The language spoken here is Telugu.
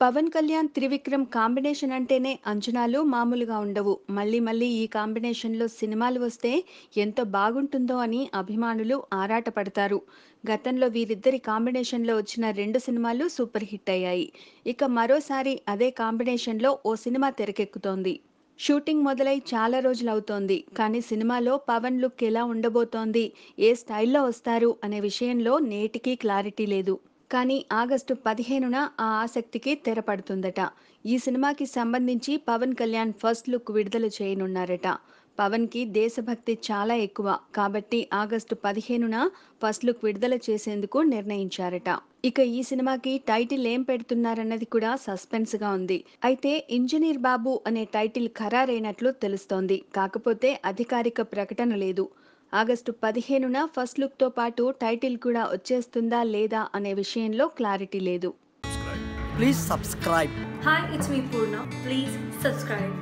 పవన్ కళ్యాణ్ త్రివిక్రమ్ కాంబినేషన్ అంటేనే అంచనాలు మామూలుగా ఉండవు. మళ్ళీ మళ్ళీ ఈ కాంబినేషన్లో సినిమాలు వస్తే ఎంత బాగుంటుందో అని అభిమానులు ఆరాటపడతారు. గతంలో వీరిద్దరి కాంబినేషన్లో వచ్చిన రెండు సినిమాలు సూపర్ హిట్ అయ్యాయి. ఇక మరోసారి అదే కాంబినేషన్లో ఓ సినిమా తెరకెక్కుతోంది. షూటింగ్ మొదలై చాలా రోజులవుతోంది. కానీ సినిమాలో పవన్ లుక్ ఎలా ఉండబోతోంది ఏ స్టైల్లో వస్తారు అనే విషయంలో నేటికీ క్లారిటీ లేదు. కానీ ఆగస్టు పదిహేనున ఆ ఆసక్తికి తెరపడుతుందట. ఈ సినిమాకి సంబంధించి పవన్ కళ్యాణ్ ఫస్ట్ లుక్ విడుదల చేయనున్నారట. పవన్కి దేశభక్తి చాలా ఎక్కువ. కాబట్టి ఆగస్టు పదిహేనున ఫస్ట్ లుక్ విడుదల చేసేందుకు నిర్ణయించారట. ఇక ఈ సినిమాకి టైటిల్ ఏం పెడుతున్నారన్నది కూడా సస్పెన్స్గా ఉంది. అయితే ఇంజనీర్ బాబు అనే టైటిల్ ఖరారైనట్లు తెలుస్తోంది. కాకపోతే అధికారిక ప్రకటన లేదు. ఆగస్టు పదిహేనున ఫస్ట్ లుక్తో పాటు టైటిల్ కూడా వచ్చేస్తుందా లేదా అనే విషయంలో క్లారిటీ లేదు Please subscribe. Hi, it's me Purna. Please subscribe.